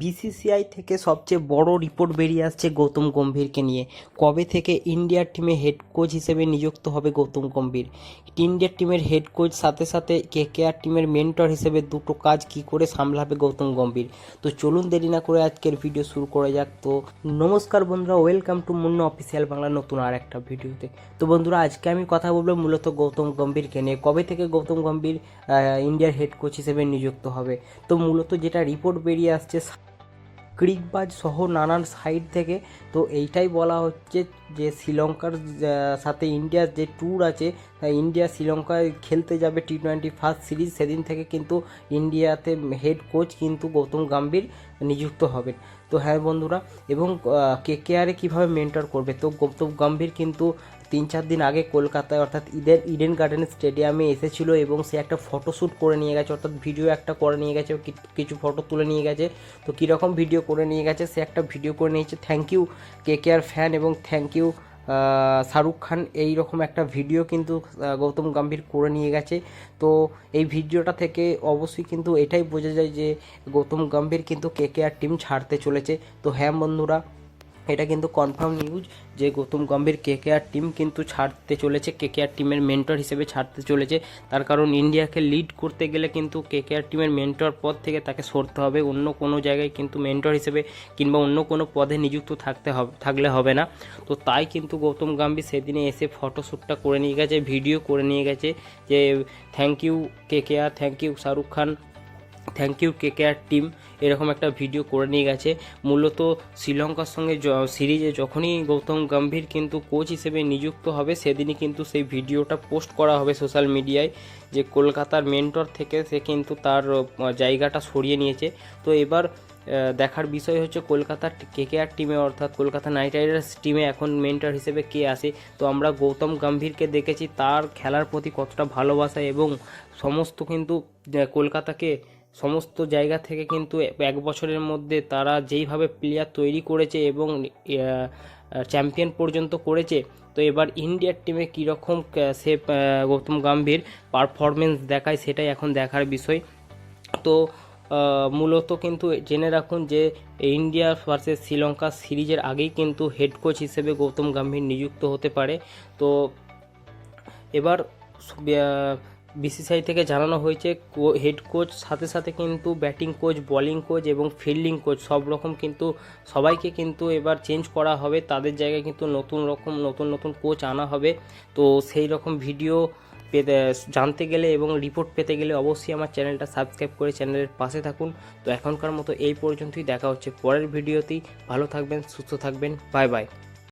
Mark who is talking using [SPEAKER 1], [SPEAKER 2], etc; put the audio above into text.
[SPEAKER 1] BCCI থেকে সবচেয়ে বড় রিপোর্ট বেরিয়ে আসছে গৌতম গম্ভীরকে নিয়ে। কবে থেকে ইন্ডিয়ার টিমে হেড কোচ হিসেবে নিযুক্ত হবে গৌতম গম্ভীর? ইন্ডিয়ার টিমের হেড কোচ সাথে সাথে কে কে আর টিমের মেন্টর হিসেবে দুটো কাজ কি করে সামলাবে গৌতম গম্ভীর? তো চলুন দেরি না করে আজকের ভিডিও শুরু করা যাক। তো নমস্কার বন্ধুরা welcome to Munna official Bangla নতুন আর একটা ভিডিওতে। তো বন্ধুরা, আজকে আমি কথা বলব মূলত গৌতম গম্ভীরকে নিয়ে। কবে থেকে গৌতম গম্ভীর ইন্ডিয়ার হেড কোচ হিসেবে নিযুক্ত হবে? তো মূলত যেটা রিপোর্ট বেরিয়ে আসছে ক্রিকবাজ সহ নানান সাইড থেকে, তো এইটাই বলা হচ্ছে যে শ্রীলঙ্কার সাথে ইন্ডিয়ার যে ট্যুর আছে ইন্ডিয়া শ্রীলঙ্কায় খেলতে যাবে টি টোয়েন্টি ফার্স্ট সিরিজ সেদিন থেকে কিন্তু ইন্ডিয়াতে হেড কোচ কিন্তু গৌতম গাম্ভীর নিযুক্ত হবেন। তো হ্যাঁ বন্ধুরা, এবং কে কে কীভাবে মেন্টর করবে? তো গৌতম গাম্ভীর কিন্তু তিন চার দিন আগে কলকাতায়, অর্থাৎ ঈদের ইডেন গার্ডেন স্টেডিয়ামে এসেছিল এবং সে একটা ফটোশ্যুট করে নিয়ে গেছে, অর্থাৎ ভিডিও একটা করে নিয়ে গেছে কিছু ফটো তুলে নিয়ে গেছে। তো কীরকম ভিডিও করে নিয়ে গেছে, সে একটা ভিডিও করে নিয়েছে। Thank you K K R fan এবং থ্যাংক ইউ শাহরুখ খান এই রকম একটা ভিডিও কিন্তু গৌতম গম্ভীর করে নিয়ে গেছে। তো এই ভিডিওটা থেকে অবশ্যই কিন্তু এটাই বোঝা যায় যে গৌতম গম্ভীর কিন্তু কে কে আর টিম ছাড়তে চলেছে। তো হ্যাঁ বন্ধুরা এটা কিন্তু কনফার্ম নিউজ যে গৌতম গম্ভীর কে কে আর টিম কিন্তু ছাড়তে চলেছে। কে কে আর টিমের মেন্টর হিসেবে ছাড়তে চলেছে। তার কারণ ইন্ডিয়াকে লিড করতে গেলে কিন্তু কে কে আর টিমের মেন্টর পদ থেকে তাকে সরতে হবে। অন্য কোনো জায়গায় কিন্তু মেন্টর হিসেবে কিংবা অন্য কোনো পদে নিযুক্ত থাকতে হবে থাকলে হবে না। তো তাই কিন্তু গৌতম গম্ভীর সেদিনে এসে ফটোশ্যুটটা করে নিয়ে গেছে ভিডিও করে নিয়ে গেছে যে thank you K K R thank you Shah Rukh Khan thank you K K R team এরকম একটা ভিডিও করে নিয়ে গেছে। মূলত শ্রীলঙ্কার সঙ্গে সিরিজে যখনই গৌতম গম্ভীর কিন্তু কোচ হিসেবে নিযুক্ত হবে, সেদিনই কিন্তু সেই ভিডিওটা পোস্ট করা হবে সোশ্যাল মিডিয়ায় যে কলকাতার মেন্টর থেকে সে কিন্তু তার জায়গাটা সরিয়ে নিয়েছে। তো এবার দেখার বিষয় হচ্ছে কলকাতার কে আর টিমে অর্থাৎ কলকাতা নাইট রাইডার্স টিমে এখন মেন্টর হিসেবে কে আসে? তো আমরা গৌতম গম্ভীরকে দেখেছি, তার খেলার প্রতি কতটা ভালোবাসা এবং সমস্ত কিন্তু কলকাতাকে সমস্ত জায়গা থেকে কিন্তু এক বছরের মধ্যে তারা যেইভাবে প্লেয়ার তৈরি করেছে এবং চ্যাম্পিয়ন পর্যন্ত করেছে, তো এবার ইন্ডিয়ার টিমে কীরকম সে গৌতম গম্ভীর পারফরমেন্স দেখায় সেটাই এখন দেখার বিষয়। তো মূলত কিন্তু জেনে রাখুন যে ইন্ডিয়া ভার্সেস শ্রীলঙ্কা সিরিজের আগেই কিন্তু হেড কোচ হিসেবে গৌতম গম্ভীর নিযুক্ত হতে পারে। তো, এবার বিসিসিআই থেকে জানানো হয়েছে হেড কোচ সাথে সাথে কিন্তু ব্যাটিং কোচ বলিং কোচ এবং ফিল্ডিং কোচ সব রকম কিন্তু সবাইকে কিন্তু এবার চেঞ্জ করা হবে। তাদের জায়গায় কিন্তু নতুন রকম, নতুন নতুন কোচ আনা হবে। তো সেই রকম ভিডিও পেতে, জানতে গেলে এবং রিপোর্ট পেতে গেলে অবশ্যই আমার চ্যানেলটা সাবস্ক্রাইব করে চ্যানেলের পাশে থাকুন। তো এখনকার মতো এই পর্যন্তই, দেখা হচ্ছে পরের ভিডিওতেই ভালো থাকবেন, সুস্থ থাকবেন বাই বাই